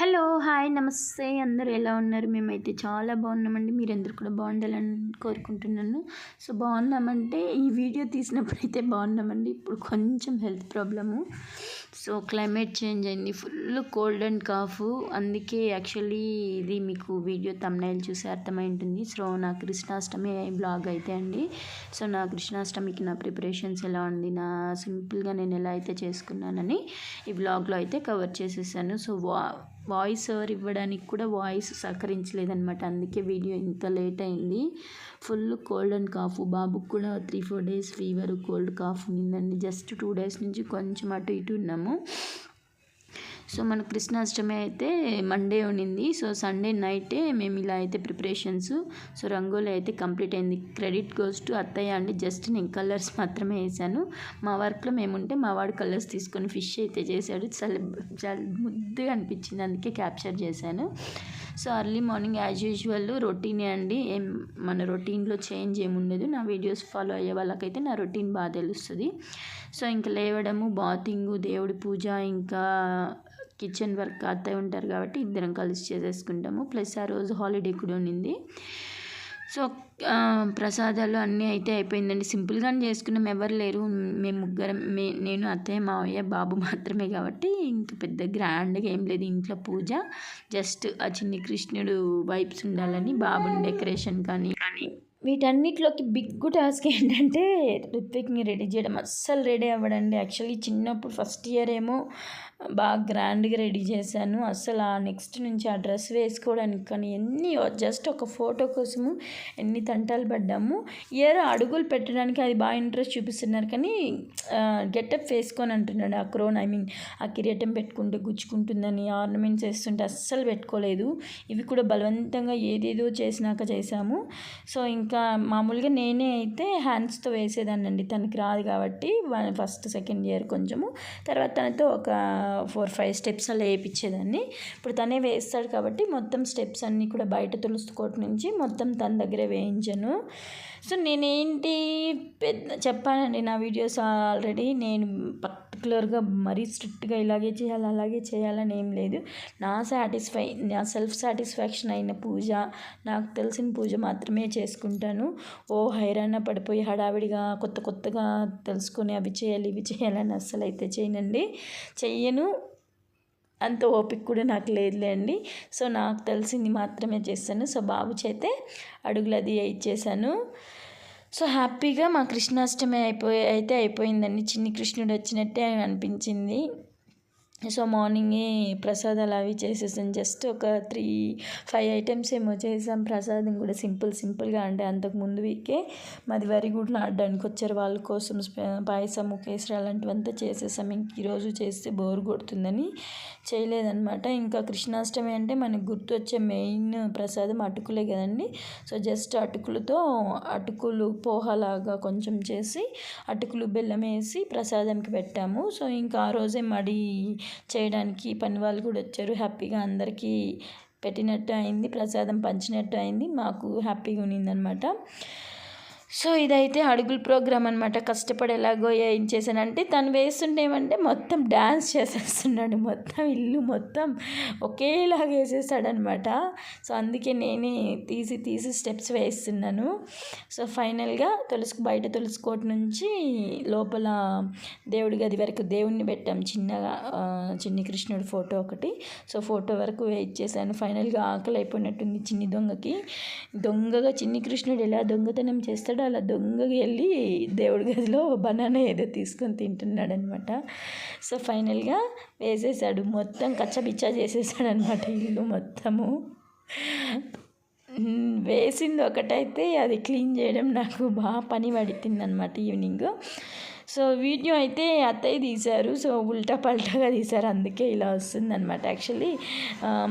Hello hi నమస్తే. అందరూ ఎలా ఉన్నారు? మేమైతే చాలా బాగున్నామండి. మీరందరూ కూడా బాగుండాలని కోరుకుంటున్నాను. సో బాగున్నామంటే ఈ వీడియో తీసినప్పుడు అయితే బాగున్నామండి. ఇప్పుడు కొంచెం health problem. So climate change అయింది. Full cold and cough. అందుకే యాక్చువల్లీ ఇది మీకు వీడియో తమ్నైల్ చూసి అర్థమై ఉంటుంది సో నా కృష్ణాష్టమి బ్లాగ్ అయితే అండి. సో నా కృష్ణాష్టమికి నా ప్రిపరేషన్స్ ఎలా ఉంది? నా సింపుల్గా నేను ఎలా అయితే చేసుకున్నానని ఈ బ్లాగ్లో అయితే కవర్ చేసేసాను. సో వా వాయిస్ ఓవర్ ఇవ్వడానికి కూడా వాయిస్ సహకరించలేదనమాట అందుకే వీడియో ఇంత లేట్ అయింది. Full cold and cough. బాబుకు కూడా three four days fever cold cough ఉండిందండి. జస్ట్ టూ డేస్ నుంచి కొంచెం అటు ఇటు ఉన్నాము. సో మన కృష్ణాష్టమి అయితే మండే ఉండింది. సో సండే నైటే మేము ఇలా అయితే ప్రిపరేషన్స్ సో రంగోలీ అయితే కంప్లీట్ అయింది. క్రెడిట్ గోస్ టు అత్తయ్య అండి. జస్ట్ నేను కలర్స్ మాత్రమే వేసాను. మా వర్క్లో మేముంటే మా వాడు కలర్స్ తీసుకొని ఫిష్ అయితే చేశాడు. చాలా చాలా ముద్దుగా అనిపించింది. అందుకే క్యాప్చర్ చేశాను. So early morning as usual రొటీనే అండి. ఏం మన రొటీన్లో చేంజ్ ఏముండదు. నా వీడియోస్ ఫాలో అయ్యే వాళ్ళకైతే నా రొటీన్ బాగా తెలుస్తుంది. సో ఇంకా లేవడము బాతింగు దేవుడి పూజ ఇంకా కిచెన్ వర్క్ అత్తయ్య ఉంటారు కాబట్టి ఇద్దరం కలిసి చేసేసుకుంటాము. ప్లస్ ఆ రోజు హాలిడే కూడా ఉన్నింది సో ప్రసాదాలు అన్నీ అయితే అయిపోయిందండి. సింపుల్గానే చేసుకున్నాం. ఎవరు లేరు. మేము ముగ్గురం మే నేను అత్తయ్య మావయ్య బాబు మాత్రమే కాబట్టి ఇంక పెద్ద గ్రాండ్గా ఏం లేదు. ఇంట్లో పూజ జస్ట్ ఆ చిన్ని కృష్ణుడు వైబ్స్ ఉండాలని బాబుని డెకరేషన్ కానీ కానీ వీటన్నిటిలోకి బిగ్ టాస్క్ ఏంటంటే రిత్విక్ని రెడీ చేయడం. అస్సలు రెడీ అవ్వడండి. యాక్చువల్లీ చిన్నప్పుడు ఫస్ట్ ఇయర్ ఏమో బాగా గ్రాండ్గా రెడీ చేశాను. అసలు ఆ నెక్స్ట్ నుంచి ఆ డ్రెస్ వేసుకోవడానికి కానీ ఎన్ని జస్ట్ ఒక ఫోటో కోసము ఎన్ని తంటాలు పడ్డాము. ఇయర్ అడుగులు పెట్టడానికి అది బాగా ఇంట్రెస్ట్ చూపిస్తున్నారు కానీ గెటప్ వేసుకొని అంటున్నాడు ఆ క్రోన్ ఐ మీన్ ఆ కిరీటం పెట్టుకుంటే గుచ్చుకుంటుందని ఆర్నమెంట్స్ వేస్తుంటే అస్సలు పెట్టుకోలేదు. ఇవి కూడా బలవంతంగా ఏదేదో చేసినాక చేశాము. సో ఇంకా మామూలుగా నేనే అయితే హ్యాండ్స్తో వేసేదానండి తనకి రాదు కాబట్టి ఫస్ట్ సెకండ్ ఇయర్ కొంచెము. తర్వాత తనతో ఒక ఫోర్ ఫైవ్ స్టెప్స్ అలా వేయించేదాన్ని. ఇప్పుడు తనే వేస్తాడు కాబట్టి మొత్తం స్టెప్స్ అన్నీ కూడా బయట తులుసుకోట నుంచి మొత్తం తన దగ్గరే వేయించాను. సో నేనేంటి పెద్ద చెప్పానండి నా వీడియోస్ ఆల్రెడీ నేను పర్టికులర్గా మరీ స్ట్రిక్ట్గా ఇలాగే చేయాలి అలాగే చేయాలని ఏం లేదు. నా సాటిస్ఫై నా సెల్ఫ్ సాటిస్ఫాక్షన్ అయిన పూజ నాకు తెలిసిన పూజ మాత్రమే చేసుకుంటాను. ఓ హైరాణ పడిపోయి హడావిడిగా కొత్త కొత్తగా తెలుసుకొని అవి చేయాలి ఇవి చేయాలని అస్సలు అయితే చేయనండి. చెయ్యను. అంత ఓపిక కూడా నాకు లేదులేండి సో నాకు తెలిసింది మాత్రమే చేస్తాను. సో బాబు చేతే అడుగులు అది ఇచ్చేసాను. సో హ్యాపీగా మా కృష్ణాష్టమి అయిపోయి అయితే అయిపోయిందండి. చిన్ని కృష్ణుడు వచ్చినట్టే అనిపించింది. సో మార్నింగే ప్రసాదాలు అవి చేసేసాను. జస్ట్ ఒక త్రీ ఫైవ్ ఐటమ్స్ ఏమో చేసాం. ప్రసాదం కూడా సింపుల్ సింపుల్గా అంటే అంతకు ముందు వీకే మాది వరి కూడా నాటడానికి వచ్చారు వాళ్ళ కోసం. పాయసము కేసరి అలాంటివంతా చేసేసాం. ఇంక ఈరోజు చేస్తే బోర్ కొడుతుందని చేయలేదన్నమాట. ఇంకా కృష్ణాష్టమి అంటే మనకు గుర్తు వచ్చే మెయిన్ ప్రసాదం అటుకులే కదండి. సో జస్ట్ అటుకులతో అటుకులు పోహలాగా కొంచెం చేసి అటుకులు బెల్లం వేసి ప్రసాదంకి పెట్టాము. సో ఇంకా ఆ రోజే మడి చేయడానికి పని వాళ్ళు కూడా వచ్చారు. హ్యాపీగా అందరికీ పెట్టినట్టు అయింది ప్రసాదం పంచినట్టు అయింది. మాకు హ్యాపీగా ఉన్నిందనమాట. సో ఇదైతే అడుగుల ప్రోగ్రామ్ అనమాట కష్టపడి ఎలాగో ఏం చేశానంటే తను వేస్తుంటే ఏమంటే మొత్తం డ్యాన్స్ చేసేస్తున్నాడు. మొత్తం ఇల్లు మొత్తం ఒకేలాగా వేసేసాడనమాట సో అందుకే నేనే తీసి తీసి స్టెప్స్ వేస్తున్నాను. సో ఫైనల్గా తులసి బయట తులసికోట నుంచి లోపల దేవుడి గది వరకు దేవుణ్ణి పెట్టాం. చిన్నగా చిన్ని కృష్ణుడి ఫోటో ఒకటి. సో ఫోటో వరకు వెయిట్ చేశాను. ఫైనల్గా ఆకలి అయిపోయినట్టుంది చిన్ని దొంగకి. దొంగగా చిన్ని కృష్ణుడు ఎలా దొంగతనం చేస్తాడు చేస్తాడు అలా దొంగకి వెళ్ళి దేవుడి గదిలో బనానా ఏదో తీసుకొని తింటున్నాడు అనమాట సో ఫైనల్గా వేసేసాడు. మొత్తం కచ్చబిచ్చా చేసేసాడు అనమాట ఇల్లు మొత్తము. వేసింది ఒకటైతే అది క్లీన్ చేయడం నాకు బాగా పని పడుతుంది అనమాట ఈవినింగ్. సో వీడియో అయితే అత్తయ్య తీశారు. సో ఉల్టా పల్టాగా తీశారు. అందుకే ఇలా వస్తుంది అనమాట యాక్చువల్లీ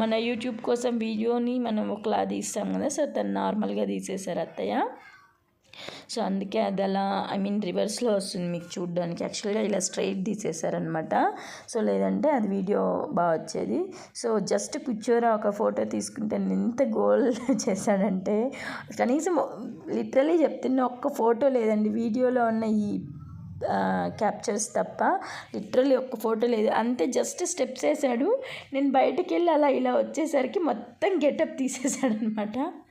మన యూట్యూబ్ కోసం వీడియోని మనం ఒకలా తీస్తాం కదా. సో తను నార్మల్గా తీసేశారు అత్తయ్య. సో అందుకే అది అలా ఐ మీన్ రివర్స్లో వస్తుంది మీకు చూడడానికి. యాక్చువల్గా ఇలా స్ట్రైట్ తీసేసారనమాట సో లేదంటే అది వీడియో బాగా వచ్చేది. సో జస్ట్ కూర్చోరా ఒక ఫోటో తీసుకుంటే ఎంత గోల్ చేశాడంటే కనీసం లిటరలీ చెప్తున్న ఒక్క ఫోటో లేదండి వీడియోలో ఉన్న ఈ క్యాప్చర్స్ తప్ప లిటరలీ ఒక్క ఫోటో లేదు. అంతే జస్ట్ స్టెప్స్ వేసాడు. నేను బయటకు వెళ్ళి అలా ఇలా వచ్చేసరికి మొత్తం గెటప్ తీసేసాడనమాట అనమాట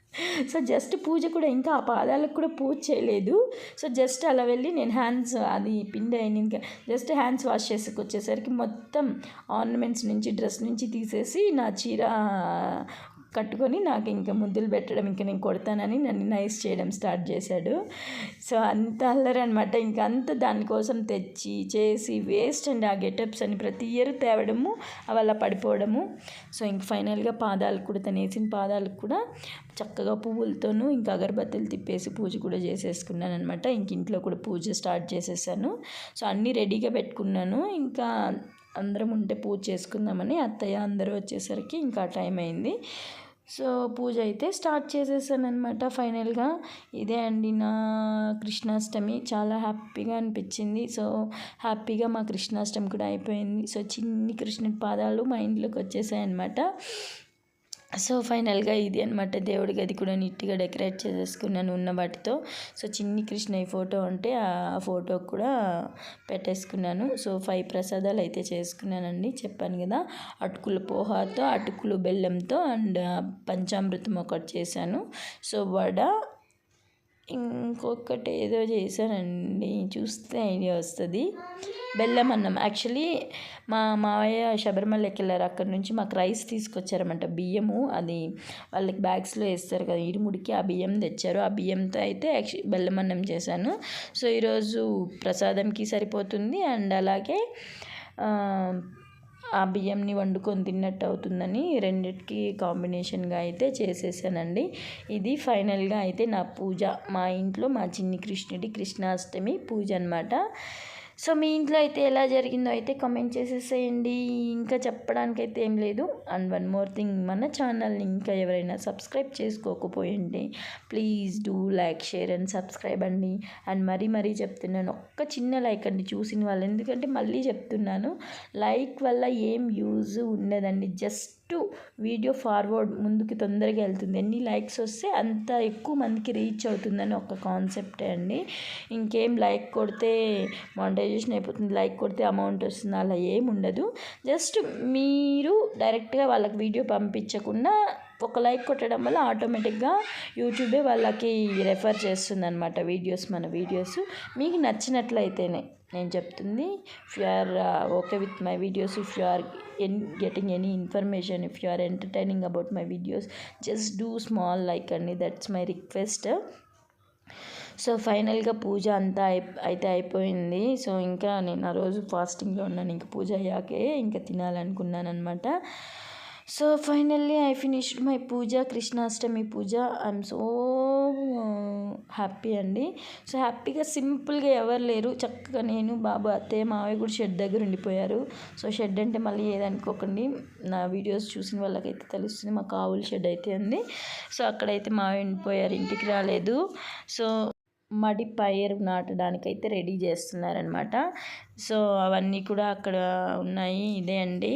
సో జస్ట్ పూజ కూడా ఇంకా ఆ పాదాలకు కూడా పూజ చేయలేదు. సో జస్ట్ అలా వెళ్ళి నేను హ్యాండ్స్ అది పిండి అయిన ఇంకా జస్ట్ హ్యాండ్స్ వాష్ చేసుకొచ్చేసరికి మొత్తం ఆర్నమెంట్స్ నుంచి డ్రెస్ నుంచి తీసేసి నా చీర కట్టుకొని నాకు ఇంకా ముద్దులు పెట్టడం ఇంకా నేను కొడతానని నన్ను నైస్ చేయడం స్టార్ట్ చేశాడు. సో అంత అల్లరి అనమాట ఇంకా అంత దానికోసం తెచ్చి చేసి వేస్ట్ అండి ఆ గెటప్స్ అని ప్రతి ఇయర్ తేవడము అలా పడిపోవడము. సో ఇంక ఫైనల్గా పాదాలకు కూడా తను వేసిన పాదాలకు కూడా చక్కగా పువ్వులతోనూ ఇంకా అగరబత్తులు తిప్పేసి పూజ కూడా చేసేసుకున్నాను అనమాట ఇంక ఇంట్లో కూడా పూజ స్టార్ట్ చేసేసాను. సో అన్నీ రెడీగా పెట్టుకున్నాను. ఇంకా అందరం ఉంటే పూజ చేసుకుందామని అత్తయ్య అందరూ వచ్చేసరికి ఇంకా టైం అయింది. సో పూజ అయితే స్టార్ట్ చేసేసాను అనమాట ఫైనల్గా. ఇదే అండి నా కృష్ణాష్టమి. చాలా హ్యాపీగా అనిపించింది. సో హ్యాపీగా మా కృష్ణాష్టమి కూడా అయిపోయింది. సో చిన్ని కృష్ణుడి పాదాలు మా ఇంట్లోకి వచ్చేసాయి అనమాట సో ఫైనల్గా ఇది అనమాట దేవుడి గది కూడా నీట్గా డెకరేట్ చేసేసుకున్నాను ఉన్న వాటితో. సో చిన్ని కృష్ణ ఈ ఫోటో ఉంటే ఆ ఫోటో కూడా పెట్టేసుకున్నాను. సో ఫైవ్ ప్రసాదాలు అయితే చేసుకున్నానండి. చెప్పాను కదా అటుకుల పోహాతో అటుకులు బెల్లంతో అండ్ పంచామృతం ఒకటి చేశాను. సో వడ ఇంకొకటి ఏదో చేశానండి. చూస్తే ఐడియా వస్తుంది. బెల్లం అన్నం యాక్చువల్లీ మా మావయ్య శబరిమలకి వెళ్ళారు. అక్కడ నుంచి మాకు రైస్ తీసుకొచ్చారన్నమాట. బియ్యము అది వాళ్ళకి బ్యాగ్స్లో వేస్తారు కదా ఇరుముడికి ఆ బియ్యం తెచ్చారు. ఆ బియ్యంతో అయితే యాక్చువల్లీ బెల్లం అన్నం చేశాను. సో ఈరోజు ప్రసాదంకి సరిపోతుంది. అండ్ అలాగే ఆ బియ్యంని వండుకొని తిన్నట్టు అవుతుందని రెండిటికి కాంబినేషన్గా అయితే చేసేసానండి. ఇది ఫైనల్గా అయితే నా పూజ. మా ఇంట్లో మా చిన్ని కృష్ణుడి కృష్ణాష్టమి పూజ అనమాట సో మీ ఇంట్లో అయితే ఎలా జరిగిందో అయితే కామెంట్ చేసేసేయండి. ఇంకా చెప్పడానికైతే ఏం లేదు. అండ్ వన్ మోర్ థింగ్ మన ఛానల్ని ఇంకా ఎవరైనా subscribe చేసుకోకపోయండి please do like share and subscribe అండి. అండ్ మరీ మరీ చెప్తున్నాను ఒక్క చిన్న లైక్ అండి చూసిన వాళ్ళు. ఎందుకంటే మళ్ళీ చెప్తున్నాను లైక్ వల్ల ఏం యూజ్ ఉండదండి. జస్ట్ వీడియో ఫార్వర్డ్ ముందుకు తొందరగా వెళ్తుంది. ఎన్ని లైక్స్ వస్తే అంత ఎక్కువ మందికి రీచ్ అవుతుందని ఒక కాన్సెప్టే అండి. ఇంకేం లైక్ కొడితే మానిటైజేషన్ అయిపోతుంది లైక్ కొడితే అమౌంట్ వస్తుంది అలా ఏం ఉండదు. జస్ట్ మీరు డైరెక్ట్గా వాళ్ళకి వీడియో పంపించకుండా ఒక లైక్ కొట్టడం వల్ల ఆటోమేటిక్గా యూట్యూబే వాళ్ళకి రెఫర్ చేస్తుంది అనమాట వీడియోస్ మన వీడియోస్. మీకు నచ్చినట్లయితేనే. నేను చెప్తుంది if you are okay with my videos if you are N getting any information if you are entertaining about my videos just do small like అండి దట్స్ మై రిక్వెస్ట్ సో ఫైనల్గా పూజ అంతా అయి అయితే అయిపోయింది. సో ఇంకా నేను ఆ రోజు ఫాస్టింగ్లో ఉన్నాను. ఇంకా పూజ అయ్యాకే ఇంకా తినాలనుకున్నాను అనమాట so finally I finished my puja Krishnashtami puja. I'm so happy అండి. సో హ్యాపీగా సింపుల్గా ఎవరు లేరు. చక్కగా నేను బాబు అత్తయ్య మావయ్య కూడా షెడ్ దగ్గర ఉండిపోయారు. సో షెడ్ అంటే మళ్ళీ ఏదనుకోకండి నా వీడియోస్ చూసిన వాళ్ళకైతే తెలుస్తుంది మాకు ఆవుల షెడ్ అయితే ఉంది. సో అక్కడైతే మావయ్య ఉండిపోయారు ఇంటికి రాలేదు. సో మడి పైరు నాటడానికైతే రెడీ చేస్తున్నారనమాట సో అవన్నీ కూడా అక్కడ ఉన్నాయి ఇదే అండి.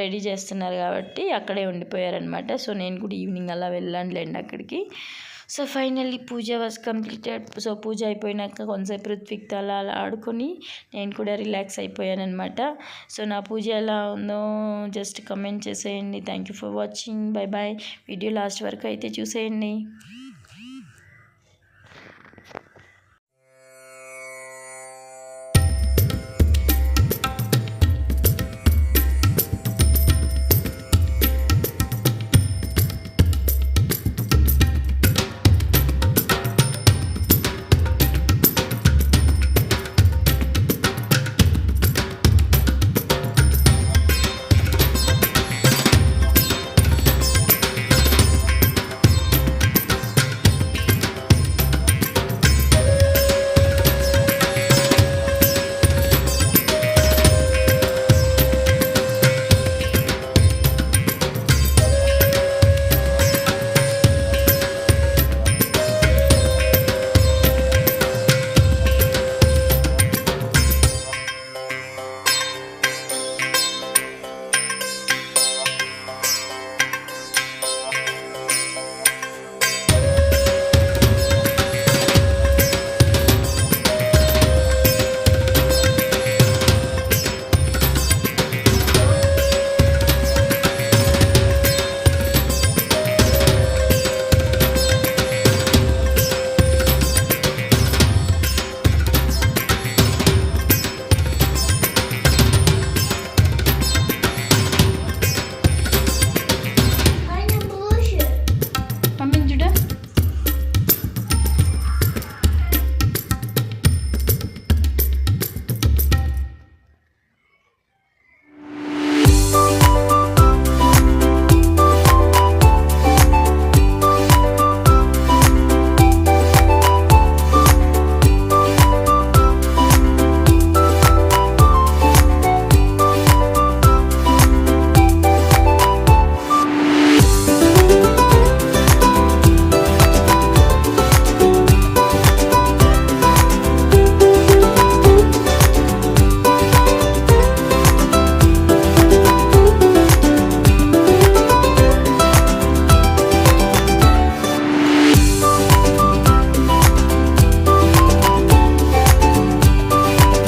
రెడీ చేస్తున్నారు కాబట్టి అక్కడే ఉండిపోయారనమాట సో నేను కూడా ఈవినింగ్ అలా వెళ్ళానులేండి అక్కడికి. So finally puja was completed. So పూజ అయిపోయినాక కొంతసేపు ఋత్విక్తో తలా అలా ఆడుకొని నేను కూడా రిలాక్స్ అయిపోయాను అనమాట సో నా పూజ ఎలా ఉందో జస్ట్ కమెంట్ చేసేయండి. Thank you for watching bye bye video last వరకు అయితే చూసేయండి.